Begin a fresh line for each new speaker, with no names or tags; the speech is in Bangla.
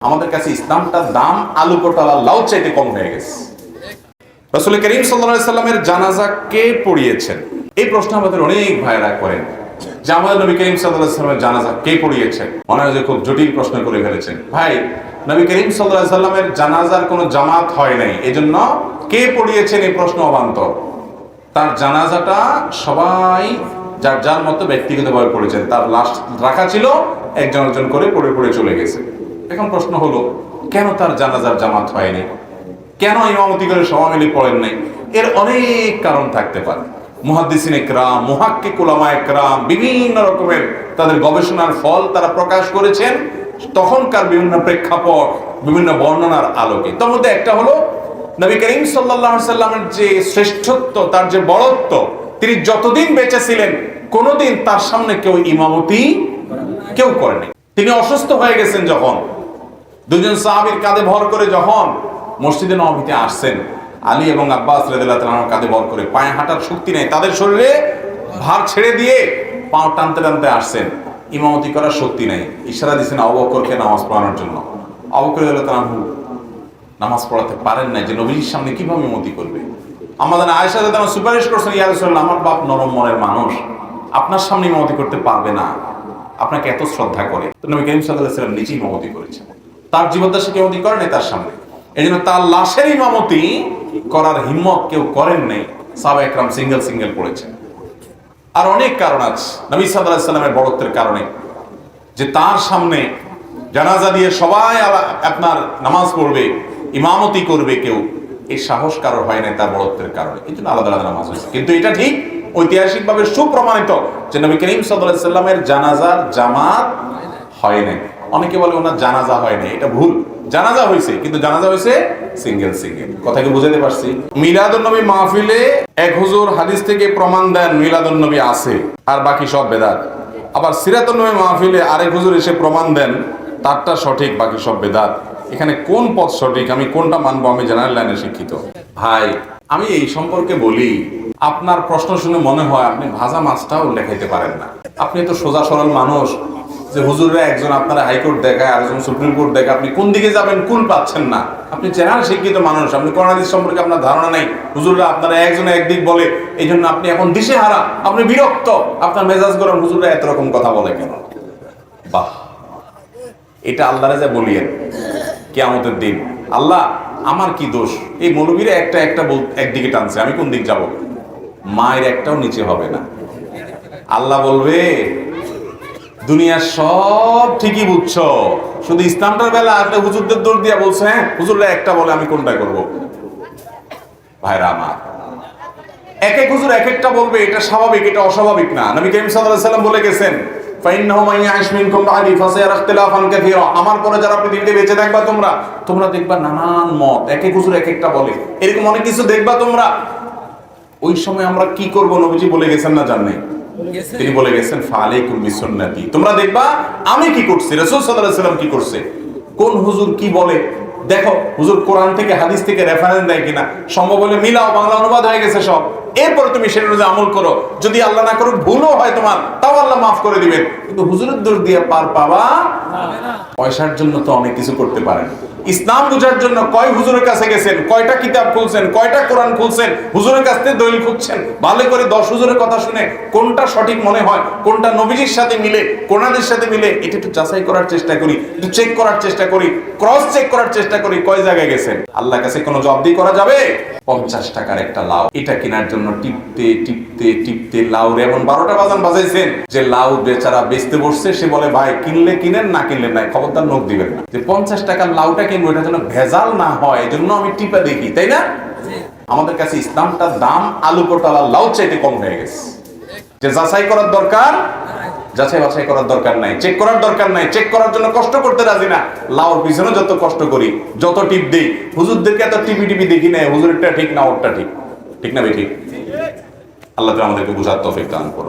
আমাদের কাছে ইসলামটার দাম আলু পটল লাউ চাইতে কম হয়ে গেছে। রসুল করিম সাল্লামের জানাজা কে পড়িয়েছেন? এই প্রশ্ন আমাদের অনেক ভাইরা করেন। যে আমাদের নবী করিম সাল্লামের জানাজা কে পড়িয়েছেন? মনে হয় খুব জটিল প্রশ্ন করে ফেলেছেন। ভাই, নবী করিম সাল্লাহ জানাজার কোনো জামাত হয় নাই। এজন্য কে পড়িয়েছেন এই প্রশ্ন অবান্তর? তার জানাজাটা সবাই যার যার মতো ব্যক্তিগতভাবে পড়েছেন। তার লাশ রাখা ছিল, একজন একজন করে পড়ে পড়ে চলে গেছে। এখন প্রশ্ন হলো, কেন তার জানাজার জামাত হয়নি? কেন ইমামতি করে সবাই মিলে পড়েন নাই? এর অনেক কারণ থাকতে পারে। একরাম উলামা একরাম, বিভিন্ন রকমের তাদের গবেষণার ফল তারা প্রকাশ করেছেন। তখনকার বিভিন্ন প্রেক্ষাপট, বিভিন্ন বর্ণনার আলোকে। তার মধ্যে একটা হলো, নবী করিম আলাইহি সাল্লামের যে শ্রেষ্ঠত্ব, তার যে বড়ত্ব, তিনি যতদিন বেঁচে ছিলেন, কোনোদিন তার সামনে কেউ ইমামতি কেউ করেনি। তিনি অসুস্থ হয়ে গেছেন যখন। দুজন সাহাবীর কাঁধে ভর করে যখন মসজিদে নবীতে আসছেন, আলী এবং আব্বাস রাদিয়াল্লাহু তাআলার কাঁধে ভর করে পায়ে হাঁটার শক্তি নেই, তাদের শরীরে ভার ছেড়ে দিয়ে পাও টানতে টানতে আসছেন, ইমামতি করার শক্তি নেই, ইশারা দিয়েছেন আবু বকরকে নামাজ পড়ানোর জন্য। আবু বকর রাদিয়াল্লাহু তাআলা নামাজ পড়াতে পারেন না যে নবীর সামনে কীভাবে ইমামতি করবে? আমাদের রাদিয়াল্লাহু আনহা সুপারিশ করছেন, ইয়া রাসূলুল্লাহ, আমার বাপ নরম মনের মানুষ, আপনার সামনে ইমামতি করতে পারবে না, আপনাকে এত শ্রদ্ধা করে। তো নবী করিম আলাইহি সাল্লাম নিজেই ইমামতি করেছেন। তার জীবদ্দশা কেউ করে নাই তার সামনে। এই জন্য তার লাশের ইমামতি করার হিম্মত কেউ করেন নাই, সাহাবা একরাম সিঙ্গেল সিঙ্গেল পড়েছেন আর অনেক কারণ আছে, নবী আলাইহি বড়ত্বের কারণে। যে তার সামনে জানাজা দিয়ে সবাই আপনার নামাজ পড়বে, ইমামতি করবে কেউ এই সাহস কারোর হয় নাই তার বড়ত্বের কারণে। জন্য আলাদা আলাদা নামাজ হয়েছে। কিন্তু এটা ঠিক ঐতিহাসিকভাবে সুপ্রমাণিত যে নবী করিম সাল্লামের জানাজার জামাত হয় নাই। অনেকে বলে ওনার জানাজা হয় নাই, এটা ভুল। জানাজা হয়েছে, কিন্তু জানাজা হয়েছে সিঙ্গেল সিঙ্গেল কথা কি বুঝাতে পারছি। মিলাদুন নবী মাহফিলে এক হুজুর হাদিস থেকে প্রমাণ দেন মিলাদুন নবী আছে, আর বাকি সব বেদাত। আবার সিরাতুন নবী মাহফিলে আরেক হুজুর এসে প্রমাণ দেন, তারটা সঠিক, বাকি সব বেদাত। এখানে কোন পথ সঠিক, আমি কোনটা মানবো, আমি জেনারেল লাইনে শিক্ষিত। ভাই, আমি এই সম্পর্কে বলি, আপনার প্রশ্ন শুনে মনে হয় আপনি ভাজা মাছটাও লেখাইতে পারেন না। আপনি তো সোজা সরল মানুষ যে হুজুররা একজন আপনারা হাইকোর্ট দেখায়, আরেকজন সুপ্রিম কোর্ট দেখায়, আপনি কোন দিকে যাবেন, কুল পাচ্ছেন না। আপনি চেনার শিক্ষিত মানুষ, আপনি করোনাদিস সম্পর্কে আপনার ধারণা নেই। হুজুররা আপনারা একজন একদিক বলে এই জন্য আপনি এখন দিশে হারা আপনি বিরক্ত। আপনার মেজাজ গরম হুজুররা এত রকম কথা বলে কেন? বাহ। এটা আল্লাহরে যা বলিয়েন কে কেয়ামতের দিন। আল্লাহ, আমার কি দোষ? এই মৌলবীরা একটা একটা একদিকে টানছে, আমি কোন দিক যাব? মায়ের একটাও নিচে হবে না। আল্লাহ বলবে দুনিয়ার সব ঠিকই বুঝছ। শুধু ইসলামটার বেলা আপনি হুজুরদের দোষ দিয়া বলছে হ্যাঁ হুজুররা একটা বলে, আমি কোনটা করব? ভাইরা আমার, এক এক হুজুর এক একটা বলবে, এটা স্বাভাবিক, এটা অস্বাভাবিক না। নবী করিম সাল্লাল্লাহু বলে গেছেন আমার পরে যারা পৃথিবীতে বেঁচে থাকবা তোমরা তোমরা দেখবা নানান মত, এক এক হুজুর এক একটা বলে। এরকম অনেক কিছু দেখবা তোমরা। ওই সময় আমরা কি করব নবীজি বলে গেছেন না জান তিনি বলে গেছেন ফালাইকুম বিসুন্নতি। তোমরা দেখবা আমি কি করছি? রাসূল সাল্লাল্লাহু আলাইহি সাল্লাম কি করছে? কোন হুজুর কি বলে? দেখো হুজুর কোরআন থেকে হাদিস থেকে রেফারেন্স দেয় কিনা? সম্ভব হলে মিলাও বাংলা অনুবাদ হয়ে গেছে সব। এরপরে তুমি সেটা অনুযায়ী আমল করো। যদি আল্লাহ না করুক ভুলও হয় তোমার। তাও আল্লাহ মাফ করে দিবেন। কিন্তু হুজুরের দোষ দিয়ে পার পাবা পয়সার জন্য তো অনেক কিছু করতে পারেন। ইসলাম বুঝার জন্য কয় হুজুরের কাছে গেছেন, কয়টা কিতাব খুলছেন, কয়টা কোরআন খুলছেন, হুজুরের কাছ থেকে দলিল খুঁজছেন? ভালো করে দশ হুজুরের কথা শুনে কোনটা সঠিক মনে হয়, কোনটা নবীজির সাথে মিলে কোনাদের সাথে মিলে, এটা একটু যাচাই করার চেষ্টা করি, একটু চেক করার চেষ্টা করি ক্রস চেক করার চেষ্টা করি, কয় জায়গায় গেছেন? আল্লাহর কাছে কোনো জবাবদি করা যাবে? পঞ্চাশ টাকার একটা লাউ। এটা কেনার জন্য টিপতে টিপতে টিপতে লাউ এমন বারোটা বাজান বাজাইছেন। যে লাউ বেচারা বেচতে বসছে সে বলে ভাই কিনলে কিনেন না কিনলে নাই। খবরদার নোট দিবেন না। যে পঞ্চাশ টাকার লাউটা কিনবো এটা যেন ভেজাল না হয় এজন্য আমি টিপা দেখি তাই না? আমাদের কাছে ইসলামটার দাম আলু পটল লাউ চাইতে কম হয়ে গেছে। যে যাচাই করার দরকার যাচাই বাছাই করার দরকার নাই। চেক করার দরকার নাই। চেক করার জন্য কষ্ট করতে রাজি না। লাউর পিছনে যত কষ্ট করি, যত টিপ দিই, হুজুরদেরকে এত টিপি টিপি দেখি না হুজুরটা ঠিক না, ওরটা ঠিক। ঠিক না, ভাই, ঠিক? আল্লাহ আমাদেরকে বুঝার তফিক দান করুন।